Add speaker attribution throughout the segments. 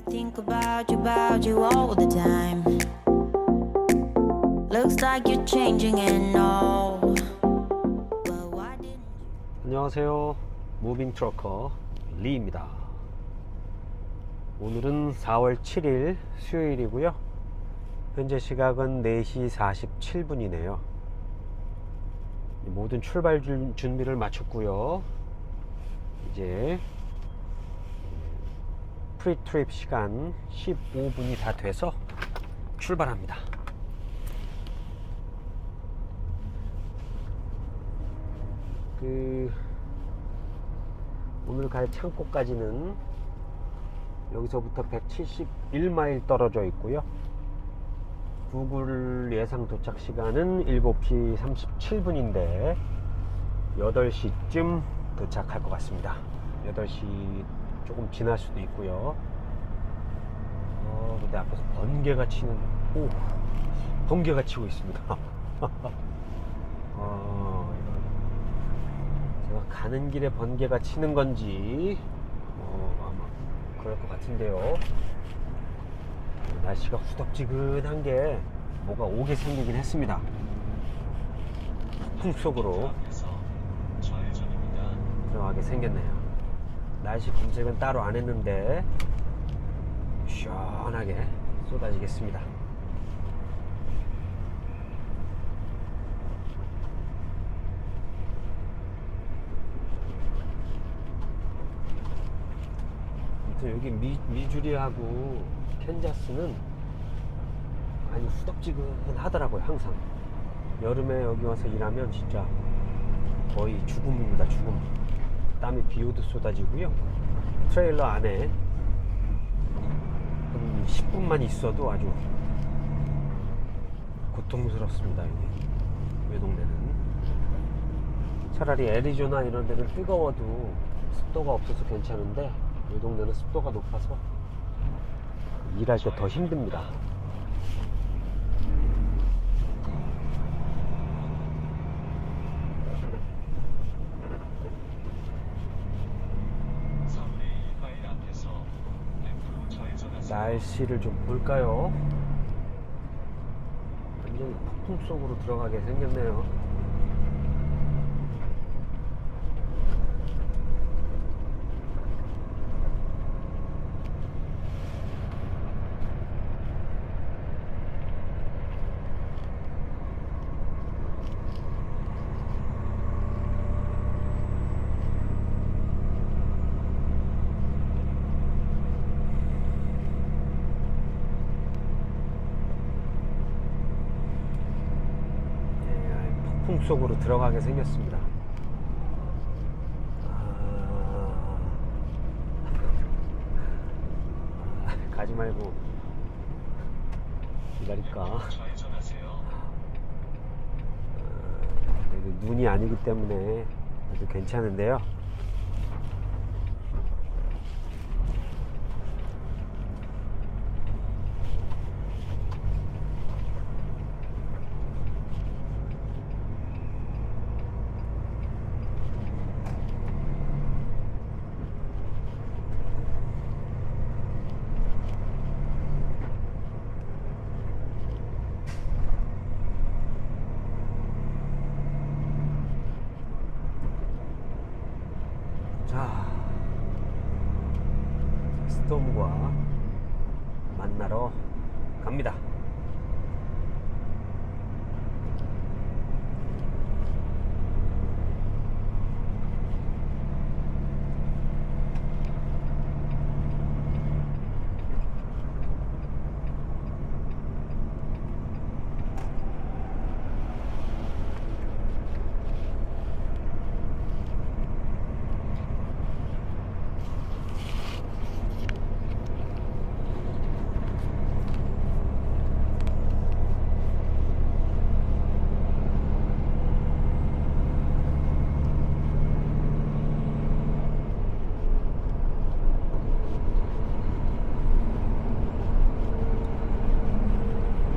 Speaker 1: I think about you, about you all the time. Looks like you're changing and all. But why didn't
Speaker 2: 안녕하세요. 무빙 트러커 리입니다. 오늘은 4월 7일 수요일이고요. 현재 시각은 4시 47분이네요. 모든 출발 준- 준비를 마쳤고요. 이제 프리 트립 시간 15분이 다 돼서 출발합니다. 그 오늘 갈 창고까지는 여기서부터 171마일 떨어져 있고요. 구글 예상 도착 시간은 7시 37분인데 8시쯤 도착할 것 같습니다. 8시 조금 지날 수도 있고요. 어, 근데 앞에서 번개가 치는, 오, 번개가 치고 있습니다. 어, 제가 가는 길에 번개가 치는 건지 어, 아마 그럴 것 같은데요. 날씨가 후덥지근한 게 뭐가 오게 생기긴 했습니다. 풍속으로 들어가게 생겼네요. 날씨 검색은 따로 안 했는데 시원하게 쏟아지겠습니다. 여기 미, 미주리하고 캔자스는 많이 후덥지근하더라고요 항상 여름에 여기 와서 일하면 진짜 거의 죽음입니다 죽음 땀이 비 오듯 쏟아지고요. 트레일러 안에 한 10분만 있어도 아주 고통스럽습니다 여기. 외동네는. 차라리 애리조나 이런 데는 뜨거워도 습도가 없어서 괜찮은데 이 동네는 습도가 높아서 일할 때 더 힘듭니다. 날씨를 좀 볼까요? 완전 폭풍 속으로 들어가게 생겼네요. 예, 폭풍 속으로 들어가게 생겼습니다. 아, 아, 가지 말고 기다릴까? 아, 눈이 아니기 때문에 아주 괜찮은데요. 자, 스톰과 만나러 갑니다.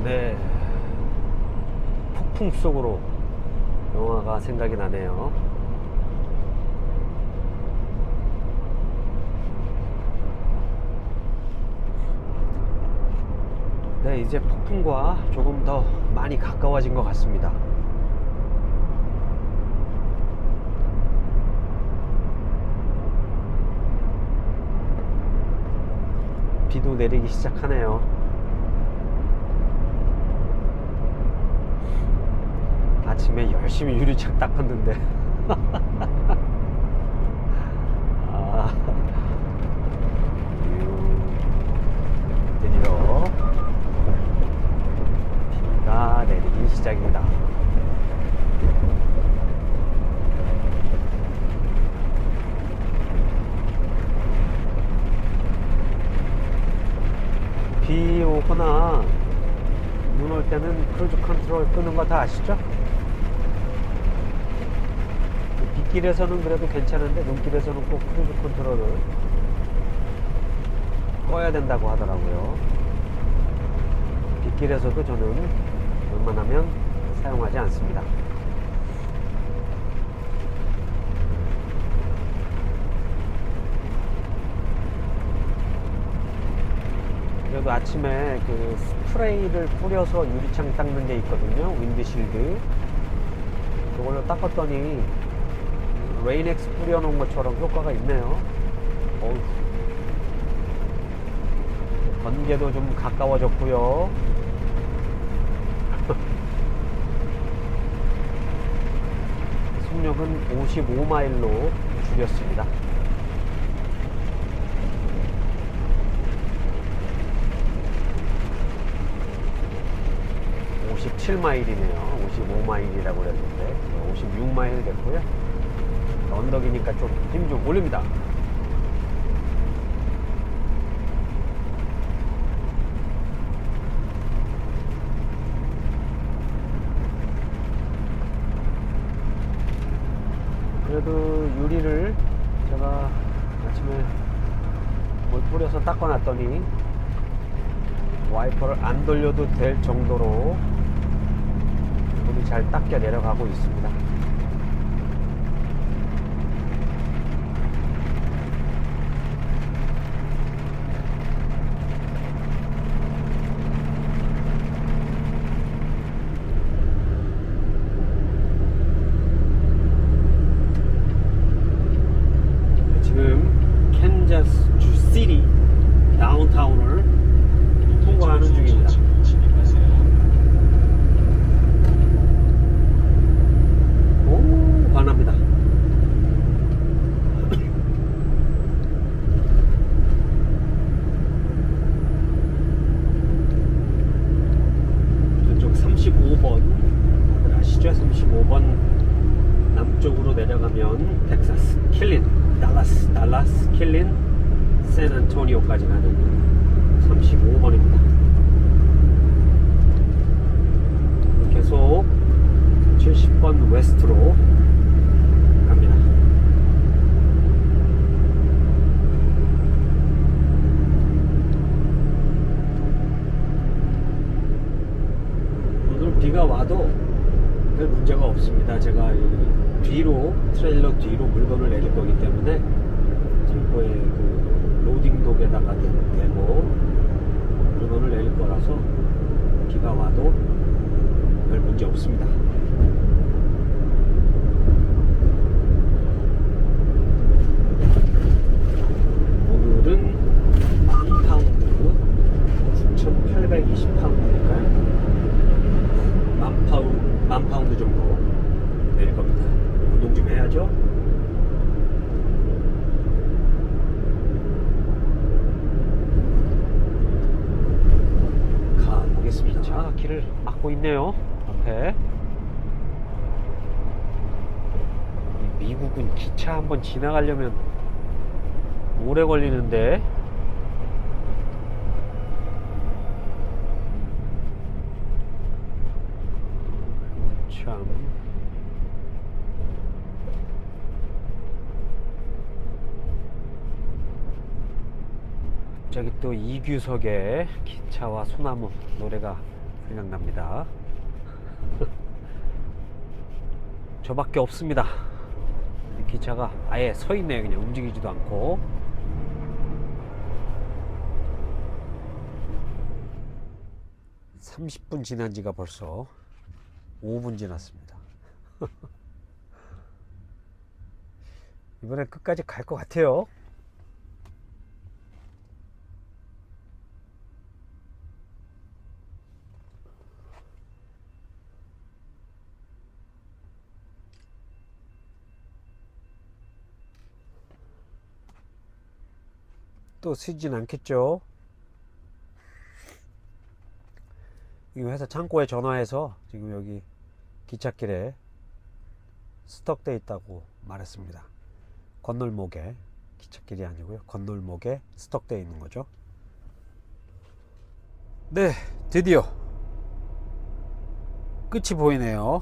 Speaker 2: 네. 폭풍 속으로 영화가 생각이 나네요. 네, 이제 폭풍과 조금 더 많이 가까워진 것 같습니다. 비도 내리기 시작하네요. 아침에 열심히 유리창 닦았는데. 아, 유, 드디어 비가 내리기 시작입니다. 비 오거나 눈 올 때는 크루즈 컨트롤 끄는 거 다 아시죠? 빗길에서는 그래도 괜찮은데 눈길에서는 꼭 크루즈 컨트롤을 꺼야 된다고 하더라고요. 빗길에서도 저는 웬만하면 사용하지 않습니다. 그래도 아침에 그 스프레이를 뿌려서 유리창 닦는 게 있거든요. 윈드실드. 그걸로 닦았더니 레인엑스 뿌려놓은 것처럼 효과가 있네요. 어우. 번개도 좀 가까워졌고요. 속력은 55마일로 줄였습니다. 57마일이네요. 55마일이라고 그랬는데 56마일 됐고요. 언덕이니까 좀힘좀 올립니다. 그래도 유리를 제가 아침에 물 뿌려서 닦아놨더니 와이퍼를 안 돌려도 될 정도로 물이 잘 닦여 내려가고 있습니다. 지금 캔자스 주시티 다운타운을 통과하는 중입니다. 오, 반합니다. 이쪽 35번 다들 아시죠? 35번 남쪽으로 내려가면 텍사스 킬린, 달라스, 달라스, 킬린, 샌안토니오까지 가는 35번입니다. 계속 70번 웨스트로 갑니다. 오늘 비가 와도 별 문제가 없습니다. 제가 이 뒤로 트레일러 뒤로 물건을 내릴 거기 때문에 지금거의 그 로딩 독에다가 내고 물건을 내릴 거라서 비가 와도 별 문제 없습니다. 5km 정도 내릴 겁니다. 운동 좀 해야죠. 가보겠습니다. 자, 길을 막고 있네요. 앞에. 미국은 기차 한번 지나가려면 오래 걸리는데 갑자기 또 이규석의 기차와 소나무 노래가 생각납니다. 저밖에 없습니다. 이 기차가 아예 서 있네요. 그냥 움직이지도 않고. 30분 지난 지가 벌써 5분 지났습니다. 이번엔 끝까지 갈 것 같아요. 또 쓰진 않겠죠. 이 회사 창고에 전화해서 지금 여기 기찻길에 스톡돼 있다고 말했습니다. 건널목에 기찻길이 아니고요. 건널목에 스톡돼 있는 거죠. 네, 드디어 끝이 보이네요.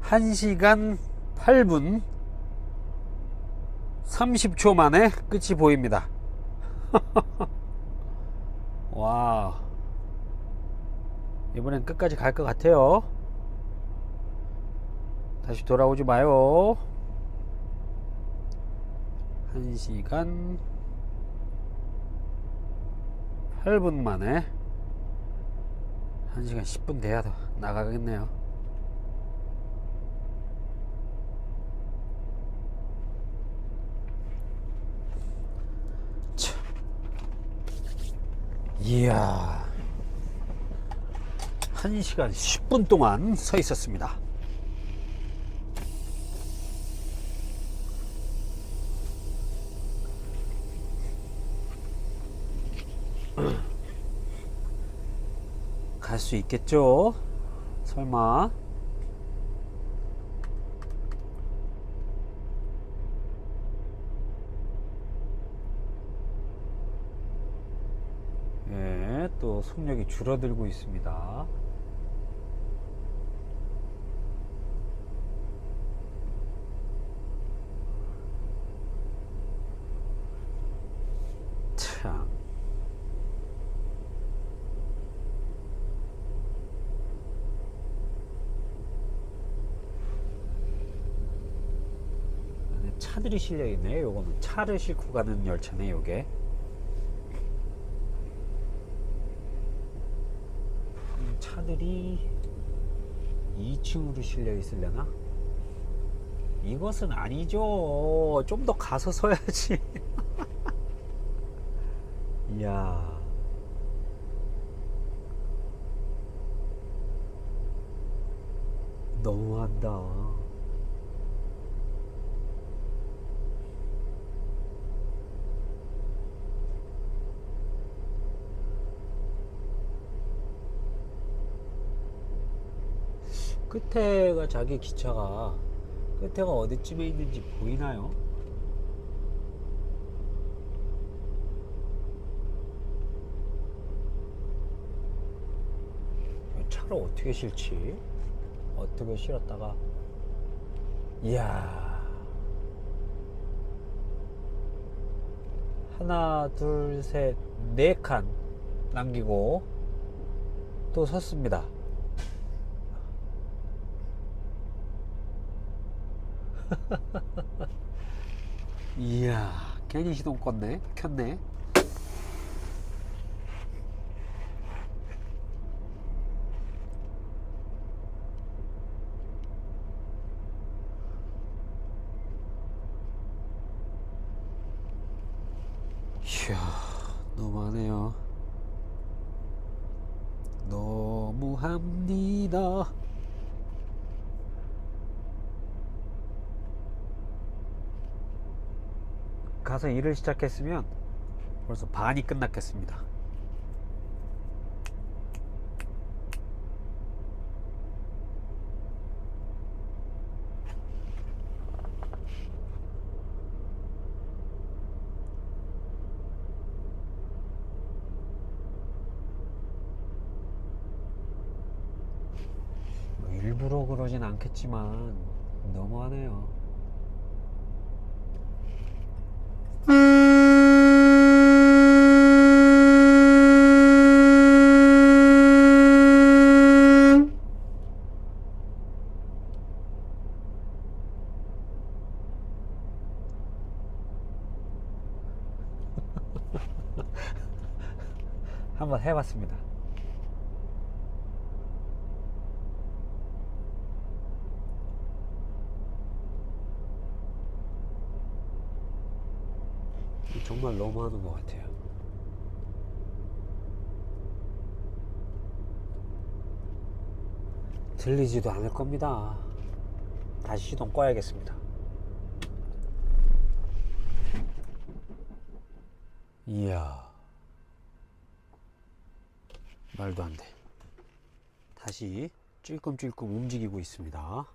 Speaker 2: 1시간 8분 30초 만에 끝이 보입니다. 와. 이번엔 끝까지 갈 것 같아요. 다시 돌아오지 마요. 1시간 8분 만에 1시간 10분 돼야 나가겠네요. 차. 이야. 1시간 10분 동안 서 있었습니다. 갈 수 있겠죠? 설마. 예, 또 속력이 줄어들고 있습니다. 차들이 실려 있네요. 요거는 차를 싣고 가는 열차네, 요게. 음, 차들이 2층으로 실려 있으려나? 이것은 아니죠. 좀 더 가서 서야지. 이야. 너무한다. 끝에가 자기 기차가 끝에가 어디쯤에 있는지 보이나요? 차를 어떻게 실지? 어떻게 실었다가 이야 하나 둘 셋 네 칸 남기고 또 섰습니다. 이야 괜히 시동 껐네 켰네 이야 너무하네요 너무합니다 가서 일을 시작했으면 벌써 반이 끝났겠습니다. 뭐 일부러 그러진 않겠지만 너무하네요. 한번 해봤습니다. 정말 너무하는 것 같아요. 들리지도 않을 겁니다. 다시 시동 꺼야겠습니다. 이야. 말도 안 돼. 다시 찔끔찔끔 움직이고 있습니다.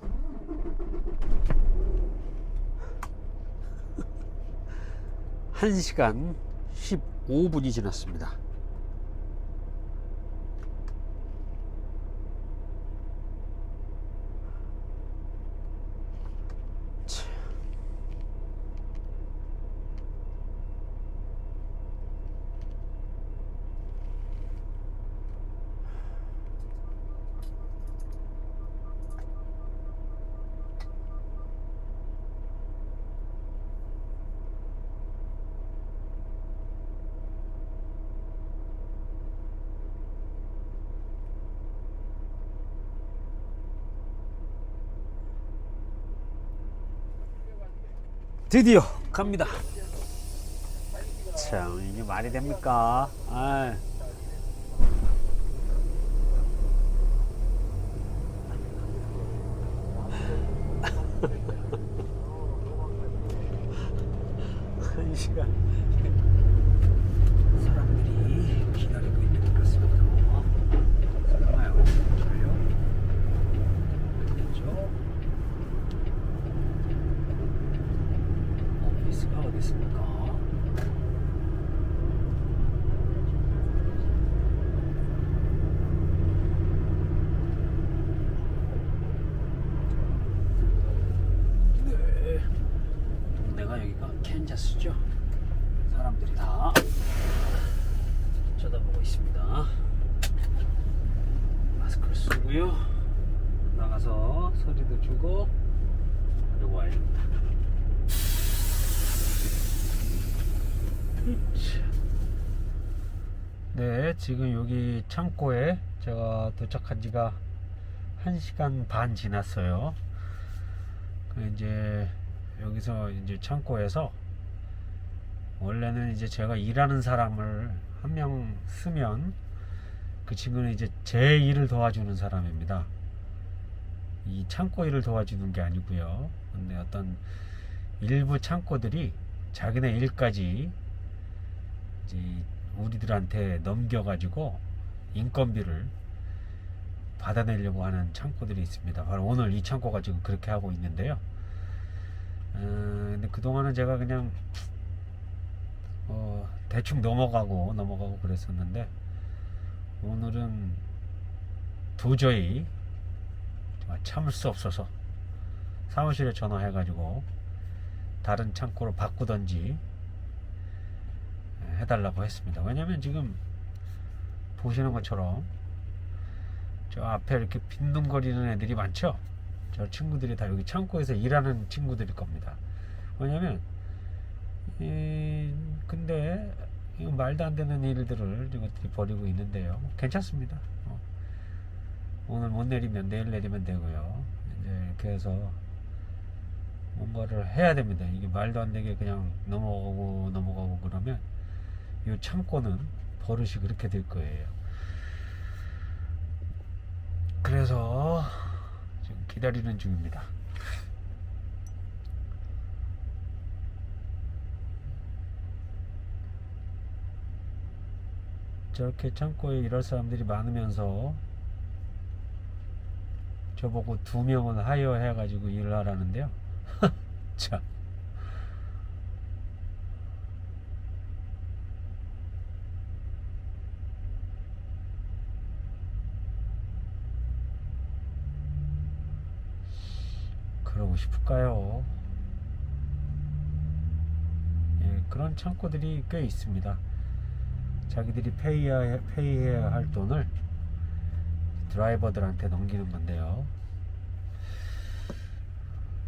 Speaker 2: 한시간 15분이 지났습니다. 드디어 갑니다. 참 이게 말이 됩니까? 아. 한 시간 사람들이 기다리고 있는 것 같습니다. 설마요? 저요? 그렇죠? 오피스가 어디 있습니까? 네. 동네가 캔자스죠? 사람들이 다 쳐다보고 있습니다. 마스크를 쓰고요. 나가서 소리도 주고 그리고 와야 됩니다. 네, 지금 여기 창고에 제가 도착한 지가 1시간 반 지났어요. 그 이제 여기서 이제 창고에서 원래는 이제 제가 일하는 사람을 한 명 쓰면 그 친구는 이제 제 일을 도와주는 사람입니다. 이 창고 일을 도와주는 게 아니고요. 근데 어떤 일부 창고들이 자기네 일까지 이제 우리들한테 넘겨가지고 인건비를 받아내려고 하는 창고들이 있습니다. 바로 오늘 이 창고가 지금 그렇게 하고 있는데요. 어, 근데 그동안은 제가 그냥 어, 대충 넘어가고 넘어가고 그랬었는데 오늘은 도저히 정말 참을 수 없어서 사무실에 전화해가지고 다른 창고로 바꾸던지 해달라고 했습니다. 왜냐면 지금 보시는 것처럼 저 앞에 이렇게 빈둥거리는 애들이 많죠? 저 친구들이 다 여기 창고에서 일하는 친구들일 겁니다. 왜냐면 이, 근데 이거 말도 안 되는 일들을 이것들이 벌이고 있는데요. 뭐 괜찮습니다. 어. 오늘 못 내리면 내일 내리면 되고요. 이제 이렇게 해서 뭔가를 해야 됩니다. 이게 말도 안 되게 그냥 넘어가고 넘어가고 그러면 이 창고는 버릇이 그렇게 될 거예요. 그래서 지금 기다리는 중입니다. 저렇게 창고에 일할 사람들이 많으면서 저보고 두 명은 하이어 해가지고 일을 하라는데요. 참. 그러고 싶을까요? 예, 그런 창고들이 꽤 있습니다. 자기들이 페이해야, 페이해야 할 돈을 드라이버들한테 넘기는 건데요.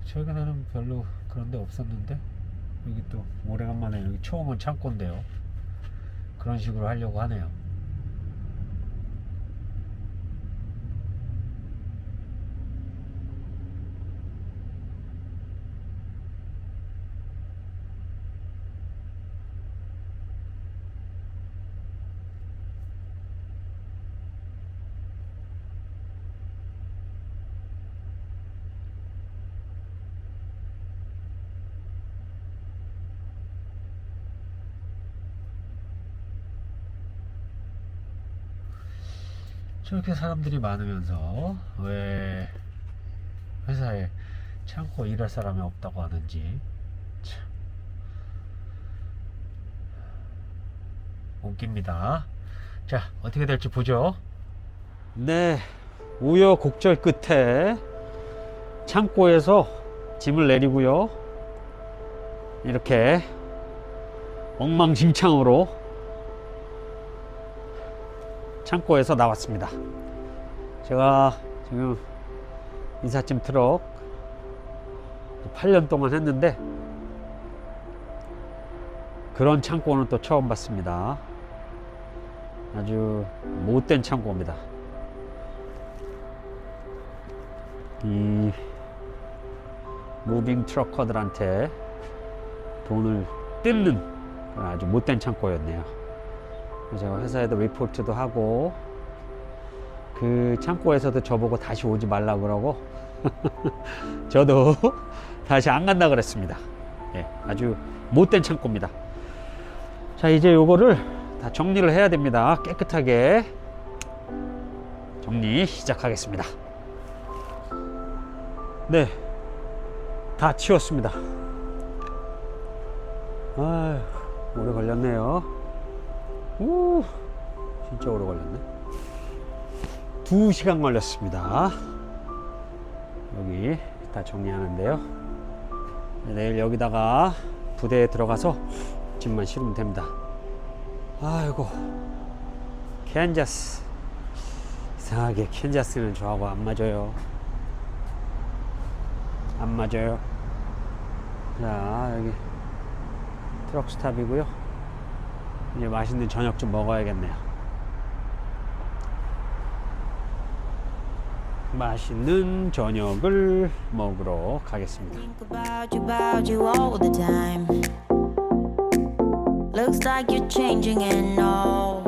Speaker 2: 최근에는 별로 그런 데 없었는데 여기 또 오래간만에 여기 온 창고인데요. 그런 식으로 하려고 하네요. 저렇게 사람들이 많으면서 왜 회사에 창고 일할 사람이 없다고 하는지 참 웃깁니다. 자 어떻게 될지 보죠. 네, 우여곡절 끝에 창고에서 짐을 내리고요. 이렇게 엉망진창으로 창고에서 나왔습니다. 제가 지금 인사짐 트럭 8년 동안 했는데 그런 창고는 또 처음 봤습니다. 아주 못된 창고입니다. 이 무빙 트럭커들한테 돈을 뜯는 아주 못된 창고였네요. 제가 회사에도 리포트도 하고 그 창고에서도 저보고 다시 오지 말라 그러고 저도 다시 안 간다 그랬습니다. 예, 아주 못된 창고입니다. 자 이제 요거를 다 정리를 해야 됩니다. 깨끗하게 정리 시작하겠습니다. 네, 다 치웠습니다. 아휴, 오래 걸렸네요. 오, 진짜 오래 걸렸네. 두 시간 걸렸습니다. 여기 다 정리하는데요. 네, 내일 여기다가 부대에 들어가서 짐만 실으면 됩니다. 아이고, 캔자스. 이상하게 캔자스는 저하고 안 맞아요. 안 맞아요. 자, 여기 트럭 스탑이고요. 이제 맛있는 저녁 좀 먹어야겠네요. 맛있는 저녁을 먹으러 가겠습니다.
Speaker 1: Looks like you're changing and all.